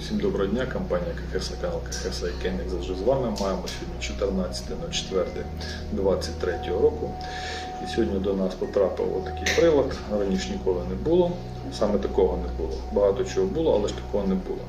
Всім доброго дня, компанія КХС, канал КХС і Кен, як завжди з вами. Маємо сьогодні 14.04.23 року. І сьогодні до нас потрапив отакий прилад. Раніше ніколи не було. Саме такого не було. Багато чого було, але ж такого не було.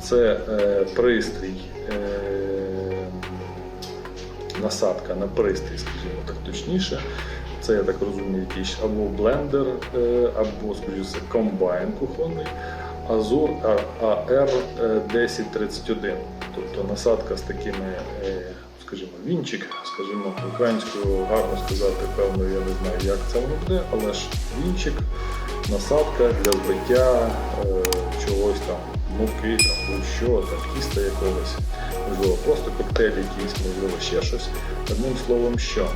Це е, пристрій, е, насадка на пристрій, скажімо так точніше. Це, я так розумію, якийсь або блендер, е, або, скажімо, комбайн кухонний. Азур AR1031, тобто насадка з такими, е, скажімо, вінчик, скажімо, українською гарно сказати, певно, я не знаю, як це воно буде, але ж вінчик, насадка для збиття е, чогось там, муки, там, будь-що, там, тіста якогось, можливо, просто коктейль якийсь, можливо, ще щось. Одним словом, що.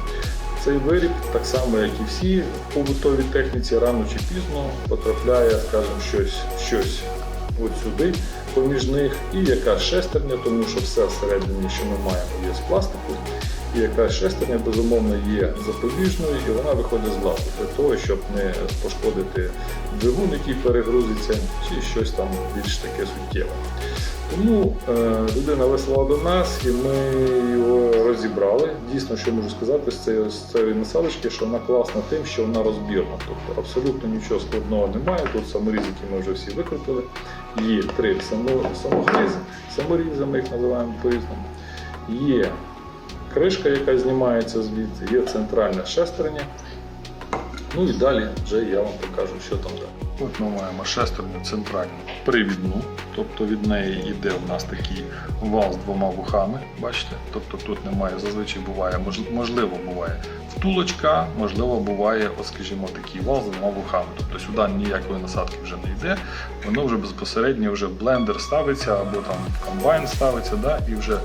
Цей виріб, так само як і всі в побутовій техніці, рано чи пізно потрапляє, скажімо, щось, щось от сюди поміж них, і якась шестерня, тому що все всередині, що ми маємо, є з пластику, і якась шестерня, безумовно, є запобіжною, і вона виходить з ладу для того, щоб не пошкодити двигун, який перегрузиться, чи щось там більш таке суттєве. Тому е, людина вислала до нас і ми його розібрали. Дійсно, що можу сказати з цієї, з цієї насадочки, що вона класна тим, що вона розбірна. Тобто абсолютно нічого складного немає. Тут саморіз, які ми вже всі викрутили. Є три само- саморізи, ми їх називаємо по-різному. Є кришка, яка знімається звідси, є центральна шестерня. Ну і далі вже я вам покажу, що там далі. От ми маємо шестерню центральну привідну, тобто від неї йде в нас такий вал з двома вухами. Бачите? Тобто тут немає, зазвичай буває, можливо, буває втулочка, можливо, буває, от, скажімо, такий вал з двома вухами. Тобто сюди ніякої насадки вже не йде, воно вже безпосередньо вже блендер ставиться або там комбайн ставиться, да, і вже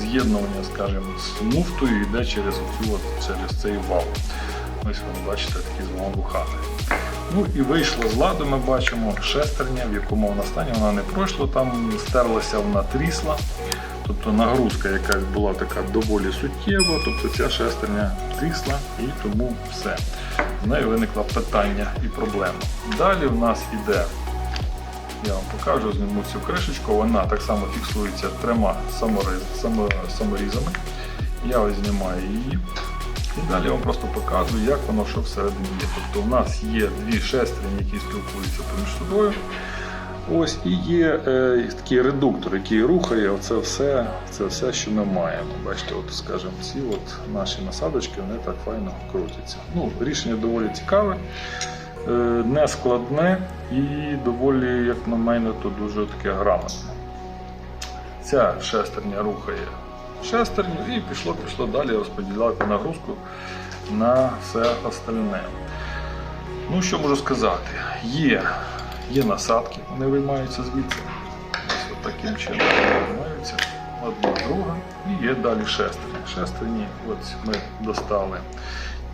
з'єднування, скажімо, з муфтою йде через оцю через цей вал. Ось ви бачите такі з двома вухами. Ну і вийшло з ладу, ми бачимо шестерня, в якому вона стані, вона не пройшла, там стерлася, вона трісла. Тобто нагрузка якась була така доволі суттєва, тобто ця шестерня трісла і тому все. В неї виникло питання і проблема. Далі в нас іде, я вам покажу, зніму цю кришечку, вона так само фіксується трьома саморізами. Я ось знімаю її. І далі я вам просто показую, як воно що всередині є. Тобто у нас є дві шестерні, які спілкуються поміж собою. Ось і є е, такий редуктор, який рухає оце все, це все, що ми маємо. Бачите, от, скажімо, ці от наші насадочки вони так файно крутяться. Ну, рішення доволі цікаве, не складне і доволі, як на мене, то дуже таке грамотне. Ця шестерня рухає шестерню і пішло, пішло далі розподіляти нагрузку на все остальне. Ну, що можу сказати? Є, є насадки, вони виймаються звідси. Ось таким чином виймаються. Одна, друга. І є далі шестерні. Шестерні ось ми достали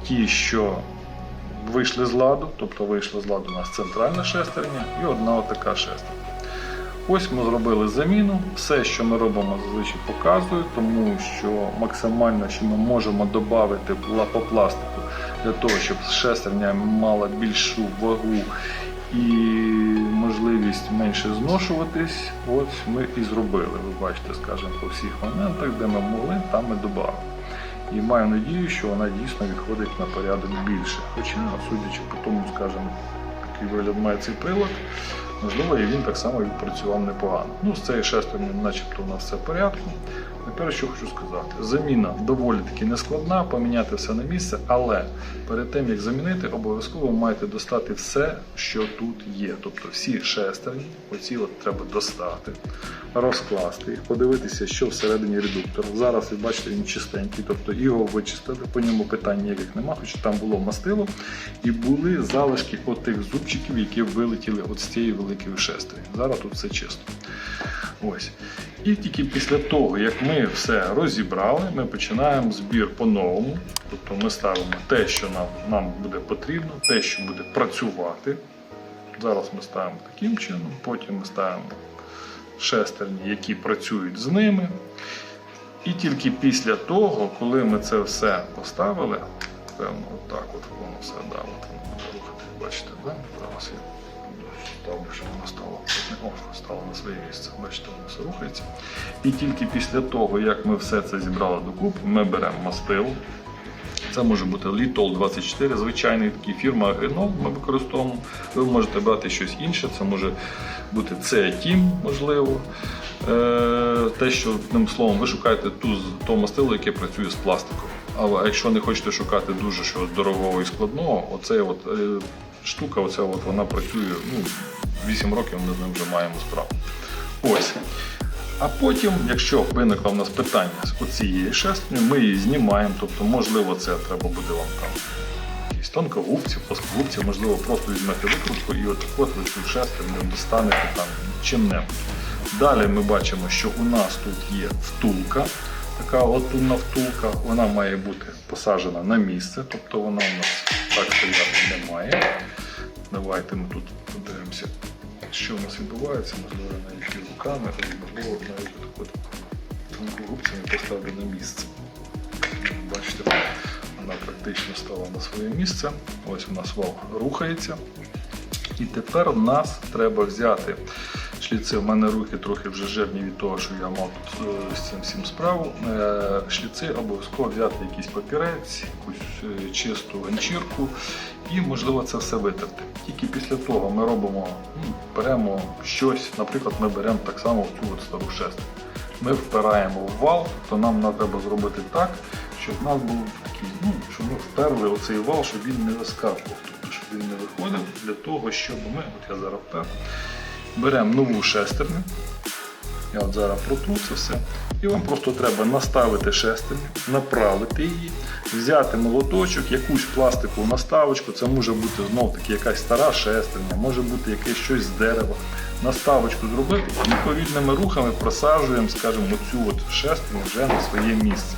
ті, що вийшли з ладу, тобто вийшла з ладу у нас центральна шестерня і одна отака шестерня. Ось ми зробили заміну. Все, що ми робимо, зазвичай показую, тому що максимально, що ми можемо додати по пластику для того, щоб шестерня мала більшу вагу і можливість менше зношуватись, ось ми і зробили. Ви бачите, скажімо, по всіх моментах, де ми могли, там ми додали. І маю надію, що вона дійсно відходить на порядок більше. Хоча, ну, судячи по тому, скажімо, який вигляд має цей прилад, можливо, і він так само відпрацював непогано. Ну, з цією шестернею начебто у нас все в порядку. Тепер що хочу сказати, заміна доволі таки нескладна, поміняти все на місце, але перед тим як замінити, обов'язково маєте достати все, що тут є. Тобто всі шестерні, оці от треба достати, розкласти подивитися, що всередині редуктора. Зараз ви бачите, він чистенький, тобто його вичистили, по ньому питань ніяких нема, хоча там було мастило і були залишки отих зубчиків, які вилетіли от з цієї великої шестерні. Зараз тут все чисто. Ось. І тільки після того, як ми все розібрали, ми починаємо збір по-новому. Тобто ми ставимо те, що нам, нам буде потрібно, те, що буде працювати. Зараз ми ставимо таким чином, потім ми ставимо шестерні, які працюють з ними. І тільки після того, коли ми це все поставили, напевно, отак от воно все, да, от воно буде рухати. Бачите, да? Зараз я ставлю, щоб воно стало, о, стало на своє місце. Бачите, воно все рухається. І тільки після того, як ми все це зібрали докупи, ми беремо мастил. Це може бути Litol 24, звичайний такий фірма Agrinol ми використовуємо. Ви можете брати щось інше, це може бути Ceatim, можливо. Е, те, що одним словом, ви шукаєте ту того мастилу, яке працює з пластиком. Але якщо не хочете шукати дуже щось дорогого і складного, оце от, е, штука, оця от, вона працює ну, 8 років, ми з ним вже маємо справу. Ось. А потім, якщо виникло в нас питання з оцієї шестерні, ми її знімаємо. Тобто, можливо, це треба буде вам там якісь тонкогубці, плоскогубці, можливо, просто візьмете викрутку і от от ви цю шестерню достанете там чим-небудь. Далі ми бачимо, що у нас тут є втулка. Така отунна втулка, вона має бути посаджена на місце, тобто вона у нас так стояти не має. Давайте ми тут подивимося, що у нас відбувається, можливо, навіть руками, або навіть от тонкогубцями поставити на місце. Бачите, вона практично стала на своє місце. Ось у нас вал рухається. І тепер нас треба взяти шліци. У мене руки трохи вже жирні від того, що я мав тут е, з цим всім справу. Е, Шліци обов'язково взяти якийсь папірець, якусь е, чисту ганчірку і, можливо, це все витерти. Тільки після того ми робимо, ну, беремо щось, наприклад, ми беремо так само цю от стару шесту. Ми впираємо в вал, то нам нам треба зробити так, щоб в нас був такий, ну, щоб ми вперли оцей вал, щоб він не вискакував, тобто, щоб він не виходив для того, щоб ми, от я зараз впер, беремо нову шестерню. Я от зараз протру це все. І вам просто треба наставити шестерню, направити її, взяти молоточок, якусь пластикову наставочку. Це може бути знов таки якась стара шестерня, може бути якесь щось з дерева. Наставочку зробити і відповідними рухами просаджуємо, скажімо, оцю от шестерню вже на своє місце.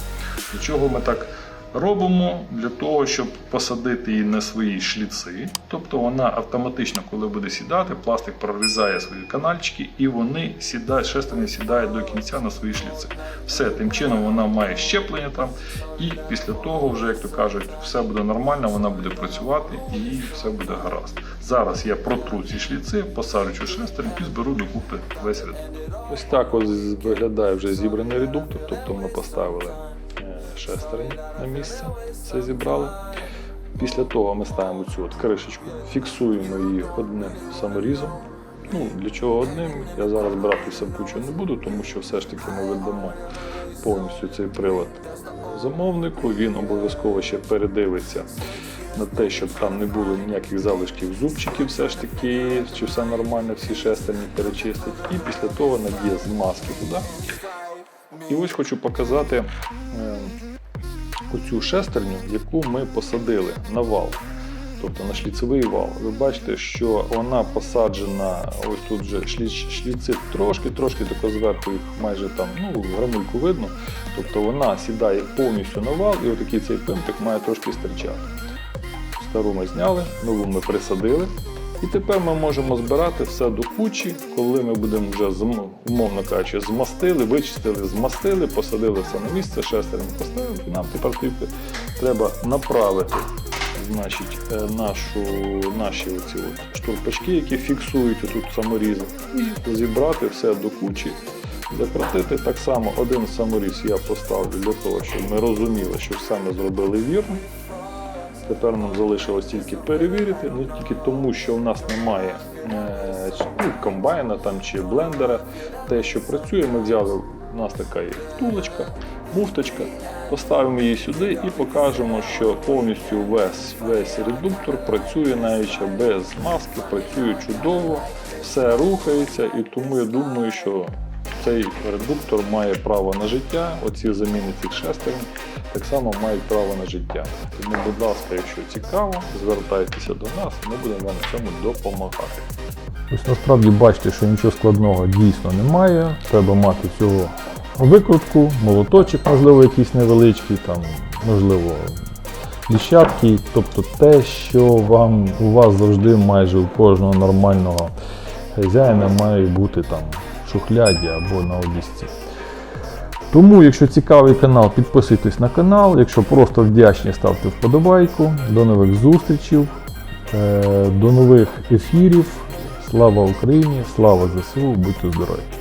Для чого ми так робимо? Для того, щоб посадити її на свої шліци. Тобто вона автоматично, коли буде сідати, пластик прорізає свої канальчики і вони сідають, шестерня сідає до кінця на свої шліци. Все, тим чином вона має щеплення там, і після того, вже, як то кажуть, все буде нормально, вона буде працювати і все буде гаразд. Зараз я протру ці шліци, посаджу шестерню і зберу докупи весь редуктор. Ось так ось виглядає вже зібраний редуктор, тобто ми поставили шестерні на місце, все зібрали. Після того ми ставимо цю от кришечку, фіксуємо її одним саморізом. Ну, для чого одним? Я зараз брати все в кучу не буду, тому що все ж таки ми видамо повністю цей прилад замовнику. Він обов'язково ще передивиться на те, щоб там не було ніяких залишків зубчиків, все ж таки, чи все нормально, всі шестерні перечистить. І після того надіє змазки туди. І ось хочу показати е, оцю шестерню, яку ми посадили на вал. Тобто на шліцевий вал. Ви бачите, що вона посаджена, ось тут вже шліц- трошки-трошки тако зверху їх майже там, ну, грамульку видно. Тобто вона сідає повністю на вал і отакий цей пимтик має трошки стирчати. Стару ми зняли, нову ми присадили. І тепер ми можемо збирати все до кучі, коли ми будемо вже умовно кажучи, змастили, вичистили, змастили, посадили все на місце, шестерні поставили. Нам тепер тільки треба направити значить, е, нашу, наші оці от штурпачки, які фіксують тут саморізи, і зібрати все до кучі. Закрутити так само один саморіз я поставлю для того, щоб ми розуміли, що все ми зробили вірно. Тепер нам залишилось тільки перевірити, не тільки тому, що в нас немає е, ну, комбайна там, чи блендера. Те, що працює, ми взяли, у нас така є втулочка, муфточка, поставимо її сюди і покажемо, що повністю весь, весь редуктор працює навіть без маски, працює чудово, все рухається, і тому я думаю, що цей редуктор має право на життя. Оці заміни цих шестерень так само мають право на життя. Тому, будь ласка, якщо цікаво, звертайтеся до нас, ми будемо вам в цьому допомагати. Ось насправді бачите, що нічого складного дійсно немає. Треба мати всього викрутку, молоточок, можливо, якийсь невеличкий, там, можливо, ліщатки, тобто те, що вам у вас завжди майже у кожного нормального хазяїна має бути там шухляді або на обісці. Тому, якщо цікавий канал, підписуйтесь на канал. Якщо просто вдячні, ставте вподобайку. До нових зустрічей, е, до нових ефірів. Слава Україні! Слава ЗСУ! Будьте здорові!